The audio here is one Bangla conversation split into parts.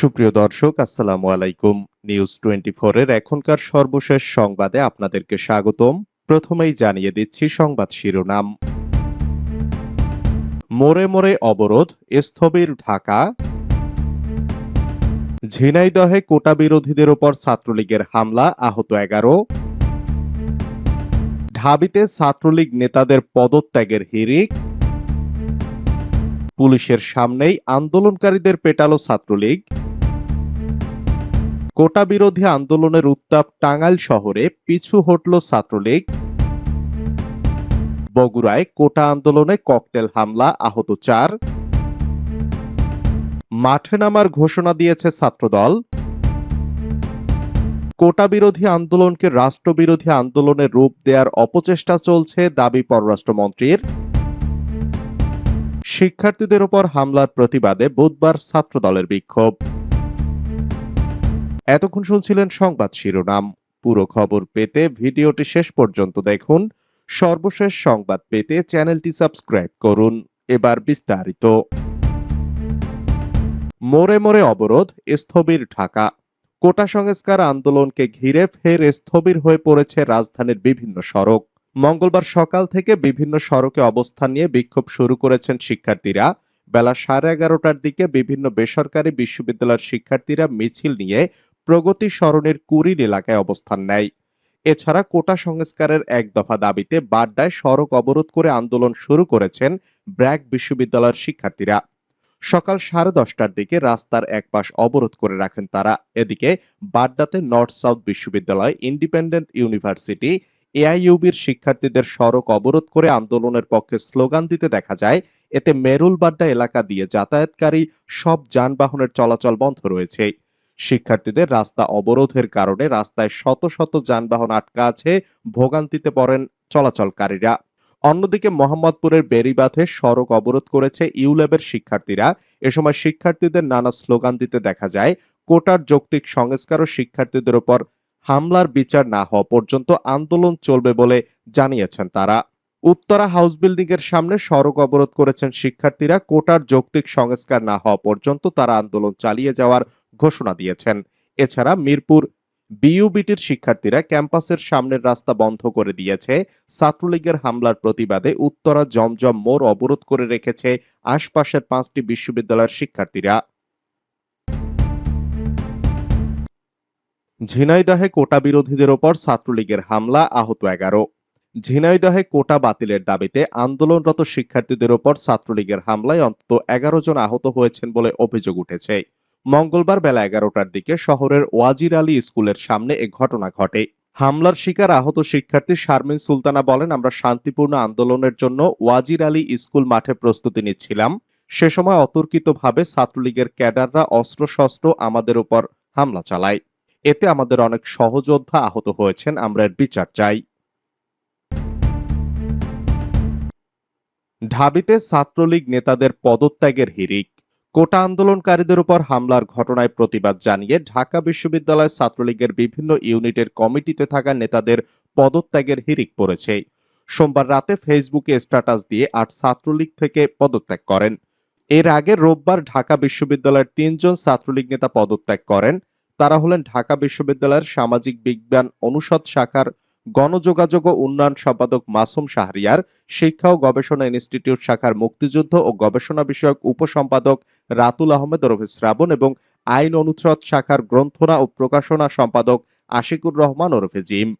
সুপ্রিয় দর্শক, আসসালামু আলাইকুম। নিউজ টোয়েন্টি এর এখনকার সর্বশেষ সংবাদে আপনাদেরকে স্বাগতম। প্রথমেই জানিয়ে দিচ্ছি সংবাদ শিরোনাম। মোড়ে মোড়ে অবরোধ, স্থবির ঢাকা। ঝিনাইদহে কোটা বিরোধীদের ওপর ছাত্রলীগের হামলা, আহত এগারো। ঢাবিতে ছাত্রলীগ নেতাদের পদত্যাগের হিরিক পুলিশের সামনেই আন্দোলনকারীদের পেটালো ছাত্রলীগ। কোটা বিরোধী আন্দোলনের উত্তাপ টাঙ্গাইল শহরে পিছু হটল ছাত্রলীগ। বগুড়ায় কোটা আন্দোলনে ককটেল হামলা, আহত চার। মাঠে নামার ঘোষণা দিয়েছে ছাত্রদল। কোটা বিরোধী আন্দোলনকে রাষ্ট্রবিরোধী আন্দোলনের রূপ দেওয়ার অপচেষ্টা চলছে দাবি পররাষ্ট্রমন্ত্রীর। শিক্ষার্থীদের ওপর হামলার প্রতিবাদে বুধবার ছাত্রদলের বিক্ষোভ। এতক্ষণ শুনছিলেন সংবাদ শিরোনাম। পুরো খবর পেতে ভিডিওটি শেষ পর্যন্ত দেখুন। সর্বশেষ সংবাদ পেতে চ্যানেলটি সাবস্ক্রাইব করুন। এবার বিস্তারিত। মোড়ে মোড়ে অবরোধ, স্থবির ঢাকা। কোটা সংস্কার আন্দোলনকে ঘিরে ফের স্থবির হয়ে পড়েছে রাজধানীর বিভিন্ন সড়ক। মঙ্গলবার সকাল থেকে বিভিন্ন সড়কে অবস্থান নিয়ে বিক্ষোভ শুরু করেছেন শিক্ষার্থীরা। বেলা সাড়ে এগারোটার দিকে বিভিন্ন বেসরকারি বিশ্ববিদ্যালয়ের শিক্ষার্থীরা মিছিল নিয়ে প্রগতি সরণের কুড়িল এলাকায় অবস্থান নেয়। এছাড়া কোটা সংস্কারের এক দফা দাবিতে বাড্ডায় সড়ক অবরোধ করে আন্দোলন শুরু করেছেন ব্র্যাক বিশ্ববিদ্যালয়ের শিক্ষার্থীরা। সকাল সাড়ে দশটার দিকে রাস্তার এক পাশ অবরোধ করে রাখেন তারা। এদিকে বাড্ডাতে নর্থ সাউথ বিশ্ববিদ্যালয় ইন্ডিপেন্ডেন্ট ইউনিভার্সিটি এআইইউবির শিক্ষার্থীদের সড়ক অবরোধ করে আন্দোলনের পক্ষে স্লোগান দিতে দেখা যায়। এতে মেরুল বাড্ডা এলাকা দিয়ে যাতায়াতকারী সব যানবাহনের চলাচল বন্ধ রয়েছে। শিক্ষার্থীদের রাস্তা অবরোধের কারণে রাস্তায় শত শত যানবাহন আটকা আছে, ভোগান্তিতে পড়েন চলাচলকারীরা। অন্যদিকে মোহাম্মদপুরের বেরিবাঁধে সড়ক অবরোধ করেছে ইউল্যাবের শিক্ষার্থীরা। এ সময় শিক্ষার্থীদের নানা স্লোগান দিতে দেখা যায়, কোটার যৌক্তিক সংস্কার ও শিক্ষার্থীদের উপর হামলার বিচার না হওয়া পর্যন্ত আন্দোলন চলবে বলে জানিয়েছেন তারা। উত্তরা হাউস বিল্ডিং এর সামনে সড়ক অবরোধ করেছেন শিক্ষার্থীরা, কোটার যৌক্তিক সংস্কার না হওয়া পর্যন্ত তারা আন্দোলন চালিয়ে যাওয়ার ঘোষণা দিয়েছেন। এছাড়া মিরপুর বিইউবিটির শিক্ষার্থীরা ক্যাম্পাসের সামনের রাস্তা বন্ধ করে দিয়েছে। ছাত্রলীগের হামলার প্রতিবাদে উত্তরা জমজম মোড় অবরোধ করে রেখেছে আশপাশের পাঁচটি বিশ্ববিদ্যালয়ের শিক্ষার্থীরা। ঝিনাইদহে কোটা বিরোধীদের ওপর ছাত্রলীগের হামলা, আহত এগারো। ঝিনাইদহে কোটা বাতিলের দাবিতে আন্দোলনরত শিক্ষার্থীদের ওপর ছাত্রলীগের হামলায় অন্তত এগারো জন আহত হয়েছেন বলে অভিযোগ উঠেছে। মঙ্গলবার বেলা এগারোটার দিকে শহরের ওয়াজির আলী স্কুলের সামনে এ ঘটনা ঘটে। হামলার শিকার আহত শিক্ষার্থী শারমিন সুলতানা বলেন, আমরা শান্তিপূর্ণ আন্দোলনের জন্য ওয়াজির আলী স্কুল মাঠে প্রস্তুতি নিচ্ছিলাম। সে সময় অতর্কিতভাবে ছাত্রলীগের ক্যাডাররা অস্ত্রশস্ত্র আমাদের উপর হামলা চালায়। এতে আমাদের অনেক সহযোদ্ধা আহত হয়েছেন, আমরা এর বিচার চাই। ঢাবিতে ছাত্রলীগ নেতাদের পদত্যাগের হিড়িক কোটা আন্দোলনকারীদের উপর হামলার ঘটনায় প্রতিবাদ জানিয়ে ঢাকা বিশ্ববিদ্যালয় ছাত্রলীগের বিভিন্ন ইউনিটের কমিটিতে থাকা নেতাদের পদত্যাগের হিরিক পড়েছে। সোমবার রাতে ফেসবুকে স্ট্যাটাস দিয়ে আট ছাত্রলীগ থেকে পদত্যাগ করেন। এর আগে রোববার ঢাকা বিশ্ববিদ্যালয়ের তিনজন ছাত্রলীগ নেতা পদত্যাগ করেন। তারা হলেন ঢাকা বিশ্ববিদ্যালয়ের সামাজিক বিজ্ঞান অনুষদ শাখার গণযোগাযোগ ও উন্নয়ন সম্পাদক মাসুম শাহরিয়ার, শিক্ষা ও গবেষণা ইনস্টিটিউট শাখার মুক্তিযুদ্ধ ও গবেষণা বিষয়ক উপসম্পাদক রাতুল আহমেদ ওরফে শ্রাবণ এবং আইন অনুষদ শাখার গ্রন্থনা ও প্রকাশনা সম্পাদক আশিকুর রহমান ওরফে জিম।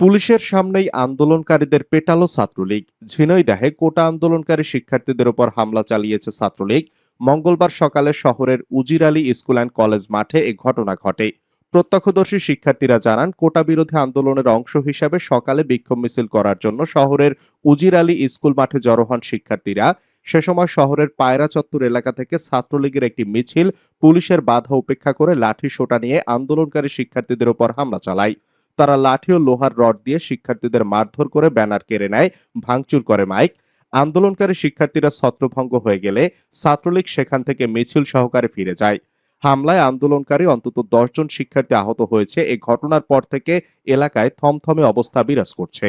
পুলিশের সামনেই আন্দোলনকারীদের পেটালো ছাত্রলীগ। ঝিনইদাহে কোটা আন্দোলনকারী শিক্ষার্থীদের উপর হামলা চালিয়েছে ছাত্রলীগ। মঙ্গলবার সকালে শহরের উজির আলী স্কুল অ্যান্ড কলেজ মাঠে এ ঘটনা ঘটে। প্রত্যক্ষদর্শী শিক্ষার্থীরা জানান, কোটা বিরোধী আন্দোলনের অংশ হিসাবে সকালে বিক্ষোভ মিছিল করার জন্য শহরের উজির আলী স্কুল মাঠে জড়ো হন শিক্ষার্থীরা। সে সময় শহরের পায়রা চত্বর এলাকা থেকে ছাত্রলীগের একটি মিছিল পুলিশের বাধা উপেক্ষা করে লাঠি সোটা নিয়ে আন্দোলনকারী শিক্ষার্থীদের উপর হামলা চালায়। তারা লাঠি ও লোহার রড দিয়ে শিক্ষার্থীদের মারধর করে ব্যানার কেড়ে নেয়, ভাঙচুর করে মাইক। আন্দোলনকারী শিক্ষার্থীরা ছত্রভঙ্গ হয়ে গেলে ছাত্রলীগ সেখান থেকে মিছিল সহকারে ফিরে যায়। হামলায় আন্দোলনকারী অন্তত জন শিক্ষার্থী আহত হয়েছে। এই ঘটনার পর থেকে এলাকায় থমথমে অবস্থা বিরাজ করছে।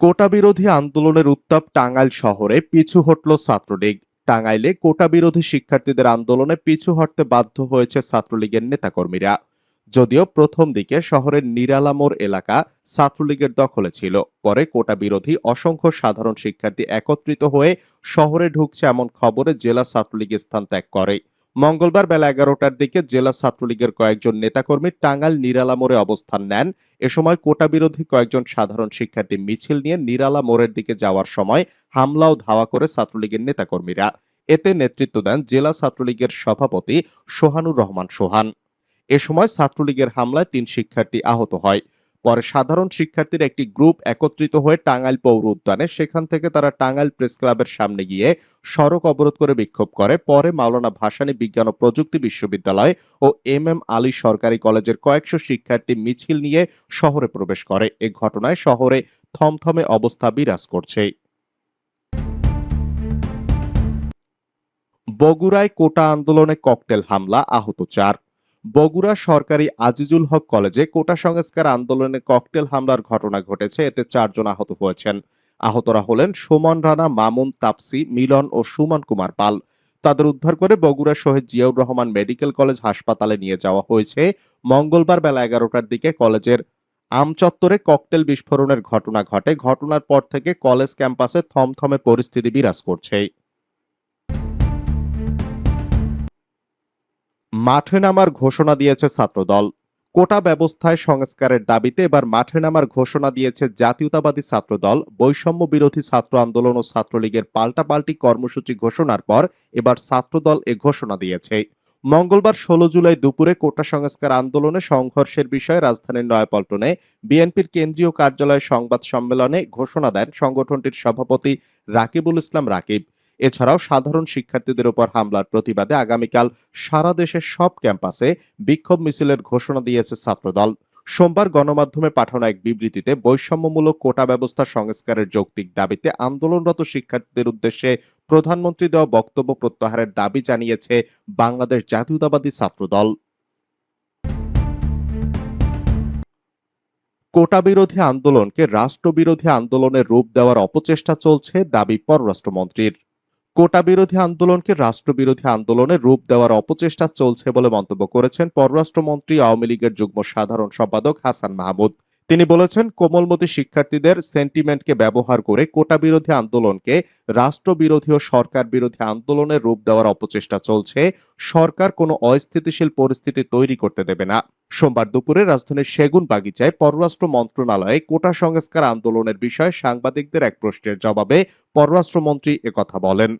কোটা বিরোধী আন্দোলনের উত্তাপ টাঙ্গাইল শহরে পিছু হটল ছাত্রলীগ। টাঙ্গাইলে কোটা বিরোধী শিক্ষার্থীদের আন্দোলনে পিছু হটতে বাধ্য হয়েছে ছাত্রলীগের নেতাকর্মীরা। যদিও প্রথম দিকে শহরের নিরালামোর এলাকা ছাত্রলীগের দখলে ছিল। পরে কোটা বিরোধী অসংখ্য সাধারণ শিক্ষার্থী একত্রিত হয়ে শহরে ঢুকছে এমন খবরে জেলা ছাত্রলীগ স্থান ত্যাগ করে। মঙ্গলবার বেলা এগারোটার দিকে জেলা ছাত্রলীগের কয়েকজন নেতাকর্মী টাঙ্গাইল নিরালা মোড়ে অবস্থান নেন। এ সময় কোটা বিরোধী কয়েকজন সাধারণ শিক্ষার্থী মিছিল নিয়ে নিরালা মোড়ের দিকে যাওয়ার সময় হামলা ও ধাওয়া করে ছাত্রলীগের নেতাকর্মীরা। এতে নেতৃত্ব দেন জেলা ছাত্রলীগের সভাপতি সোহানুর রহমান সোহান। এ সময় ছাত্রলীগের হামলায় তিন শিক্ষার্থী আহত হয়। পরে সাধারণ শিক্ষার্থীর একটি গ্রুপ একত্রিত হয়ে টাঙ্গাইল পৌর উদ্যানে সেখান থেকে তারা টাঙ্গাইল প্রেস ক্লাবের সামনে গিয়ে সড়ক অবরোধ করে বিক্ষোভ করে। পরে মাওলানা ভাসানী বিজ্ঞান ও প্রযুক্তি বিশ্ববিদ্যালয় ও এম এম আলী সরকারি কলেজের কয়েকশো শিক্ষার্থী মিছিল নিয়ে শহরে প্রবেশ করে। এ ঘটনায় শহরে থমথমে অবস্থা বিরাজ করছে। বগুড়ায় কোটা আন্দোলনে ককটেল হামলা, আহত চার। বগুড়া সরকারি আজিজুল হক কলেজে কোটা সংস্কার আন্দোলনে ককটেল হামলার ঘটনা ঘটেছে, এতে চারজন আহত হয়েছেন। আহতরা হলেন সুমন রানা, মামুন তাপসি, মিলন ও সুমন কুমার পাল। তাদের উদ্ধার করে বগুড়া শহীদ জিয়াউর রহমান মেডিকেল কলেজ হাসপাতালে নিয়ে যাওয়া হয়েছে। মঙ্গলবার বেলা এগারোটার দিকে কলেজের আমচত্বরে ককটেল বিস্ফোরণের ঘটনা ঘটে। ঘটনার পর থেকে কলেজ ক্যাম্পাসে থমথমে পরিস্থিতি বিরাজ করছে। মাঠে নামার ঘোষণা দিয়েছে ছাত্রদল। কোটা ব্যবস্থায় সংস্কারের দাবিতে এবার মাঠে নামার ঘোষণা দিয়েছে জাতীয়তাবাদী ছাত্রদল, বৈষম্য বিরোধী ছাত্র আন্দোলন ও ছাত্রলীগের পাল্টাপাল্টি কর্মসূচি ঘোষণার পর এবার ছাত্রদল এ ঘোষণা দিয়েছে। মঙ্গলবার ষোলো জুলাই দুপুরে কোটা সংস্কার আন্দোলনে সংঘর্ষের বিষয়ে রাজধানীর নয়াপল্টনে বিএনপির কেন্দ্রীয় কার্যালয়ে সংবাদ সম্মেলনে ঘোষণা দেন সংগঠনটির সভাপতি রাকিবুল ইসলাম রাকিব। এছাড়াও সাধারণ শিক্ষার্থীদের উপর হামলার প্রতিবাদে আগামীকাল সারা দেশের সব ক্যাম্পাসে বিক্ষোভ মিছিলের ঘোষণা দিয়েছে ছাত্রদল। সোমবার গণমাধ্যমে পাঠানো এক বিবৃতিতে বৈষম্যমূলক কোটা ব্যবস্থা সংস্কারের যৌক্তিক দাবিতে আন্দোলনরত শিক্ষার্থীদের উদ্দেশ্যে প্রধানমন্ত্রী দেওয়া বক্তব্য প্রত্যাহারের দাবি জানিয়েছে বাংলাদেশ জাতীয়তাবাদী ছাত্রদল। কোটা বিরোধী আন্দোলনকে রাষ্ট্রবিরোধী আন্দোলনের রূপ দেওয়ার অপচেষ্টা চলছে, দাবি পররাষ্ট্রমন্ত্রীর। কোটা বিরোধী আন্দোলনকে রাষ্ট্রবিরোধী আন্দোলনের রূপ দেওয়ার অপচেষ্টা চলছে বলে মন্তব্য করেছেন পররাষ্ট্রমন্ত্রী, আওয়ামী লীগের যুগ্ম সাধারণ সম্পাদক হাসান মাহমুদ। তিনি বলেছেন, কোমলমতি শিক্ষার্থীদের সেন্টিমেন্টকে ব্যবহার করে কোটা বিরোধী আন্দোলনকে রাষ্ট্রবিরোধী ও সরকার বিরোধী আন্দোলনের রূপ দেওয়ার অপচেষ্টা চলছে। সরকার কোনো অস্থিতিশীল পরিস্থিতি তৈরি করতে দেবে না। সোমবার দুপুরে রাজধানীর সেগুন বাগিচায় পররাষ্ট্র মন্ত্রণালয়ে কোটা সংস্কার আন্দোলনের বিষয়ে সাংবাদিকদের এক প্রশ্নের জবাবে পররাষ্ট্রমন্ত্রী একথা বলেন।